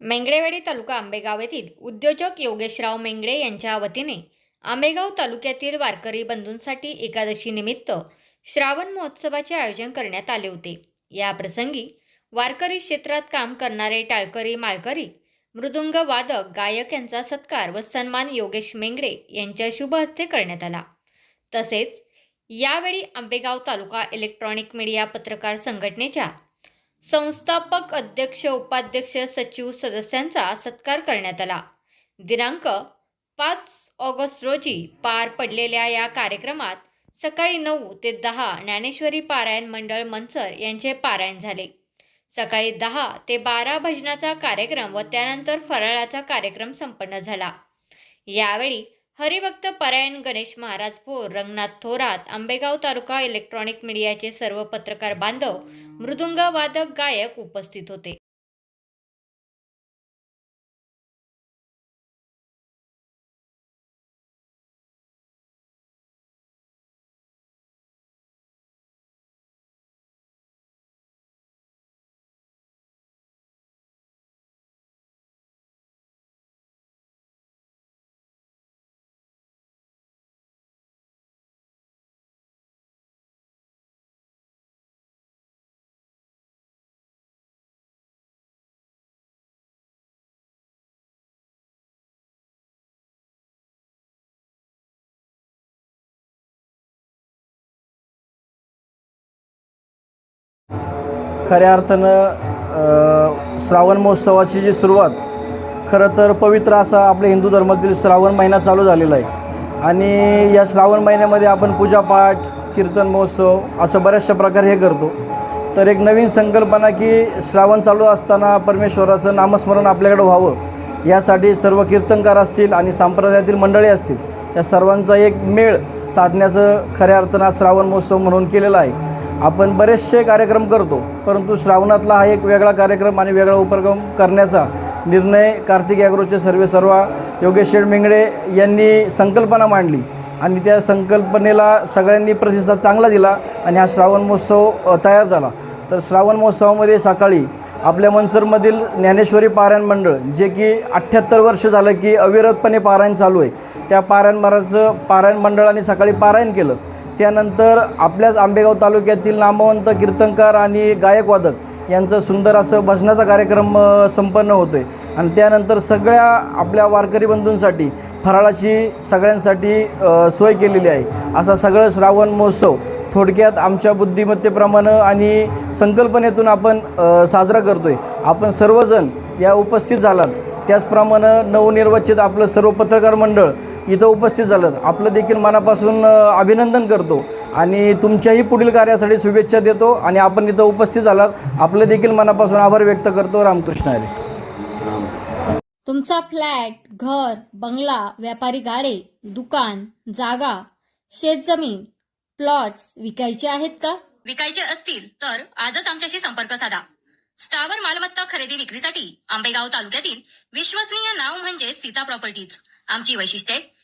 मेंगडेवाडी तालुका आंबेगाव येथील उद्योजक योगेशराव मेंगडे यांच्या वतीने आंबेगाव तालुक्यातील वारकरी बंधूंसाठी एकादशी निमित्त श्रावण महोत्सवाचे आयोजन करण्यात आले होते. या प्रसंगी वारकरी क्षेत्रात काम करणारे टाळकरी माळकरी मृदुंग वादक गायक यांचा सत्कार व सन्मान योगेश मेंगडे यांच्या शुभ हस्ते करण्यात आला. तसेच यावेळी आंबेगाव तालुका इलेक्ट्रॉनिक मीडिया पत्रकार संघटनेच्या संस्थापक अध्यक्ष उपाध्यक्ष सचिव सदस्यांचा सत्कार करण्यात आला. दिनांक पाच ऑगस्ट रोजी पार पडलेल्या या कार्यक्रमात सकाळी नऊ ते दहा ज्ञानेश्वरी पारायण मंडळ मंचर यांचे पारायण झाले. सकाळी दहा ते बारा भजनाचा कार्यक्रम व त्यानंतर फराळाचा कार्यक्रम संपन्न झाला. यावेळी हरिभक्त परायण गणेश महाराज भोर रंगनाथ थोरात आंबेगाव तालुका इलेक्ट्रॉनिक मीडियाचे सर्व पत्रकार बांधव मृदुंग वादक गायक उपस्थित होते. खऱ्या अर्थानं श्रावण महोत्सवाची जी सुरुवात खरं तर पवित्र असा आपल्या हिंदू धर्मातील श्रावण महिना चालू झालेला आहे. आणि या श्रावण महिन्यामध्ये आपण पूजापाठ कीर्तन महोत्सव असं बऱ्याचशा प्रकारे हे करतो. तर एक नवीन संकल्पना की श्रावण चालू असताना परमेश्वराचं नामस्मरण आपल्याकडे व्हावं यासाठी सर्व कीर्तनकार असतील आणि संप्रदायातील मंडळी असतील या सर्वांचा एक मेळ साधण्याचं खऱ्या अर्थानं श्रावण महोत्सव म्हणून केलेला आहे. आपण बरेचसे कार्यक्रम करतो परंतु श्रावणातला हा एक वेगळा कार्यक्रम आणि वेगळा उपक्रम करण्याचा निर्णय कार्तिक ॲग्रोचे सर्वे सर्वा योगेश शेठ यांनी संकल्पना मांडली आणि त्या संकल्पनेला सगळ्यांनी प्रतिसाद चांगला दिला आणि हा श्रावण महोत्सव तयार झाला. तर श्रावण महोत्सवामध्ये सकाळी आपल्या मनसरमधील ज्ञानेश्वरी पारायण मंडळ जे की अठ्ठ्याहत्तर वर्ष झालं की अविरतपणे पारायण चालू आहे त्या पारायण महाराजचं पारायण मंडळाने सकाळी पारायण केलं. त्यानंतर आपल्याच आंबेगाव तालुक्यातील नामवंत कीर्तनकार आणि गायकवादक यांचं सुंदर असं भजनाचा कार्यक्रम संपन्न होतो आहे आणि त्यानंतर सगळ्या आपल्या वारकरी बंधूंसाठी फराळाची सगळ्यांसाठी सोय केलेली आहे. असा सगळं श्रावण महोत्सव थोडक्यात आमच्या बुद्धिमत्तेप्रमाणे आणि संकल्पनेतून आपण साजरा करतो आहे आपण सर्वजण या उपस्थित झालात. त्याचप्रमाणे नवनिर्वाचित आपलं सर्व पत्रकार मंडळ इथं उपस्थित झालं. आपलं देखील मनापासून अभिनंदन करतो. आणि तुमच्याही पुढील कार्यासाठी शुभेच्छा देतो आणि आपण इथं उपस्थित झालात. आपलं देखील मनापासून आभार व्यक्त करतो. रामकृष्ण हरी. तुमचा फ्लॅट घर बंगला व्यापारी गाडे दुकान जागा शेतजमीन प्लॉट्स विकायचे आहेत का? विकायचे असतील तर आजच आमच्याशी संपर्क साधा. स्थावर मालमत्ता खरेदी विक्रीसाठी आंबेगाव तालुक्यातील विश्वसनीय नाव म्हणजे सीता प्रॉपर्टीज. आमची वैशिष्ट्ये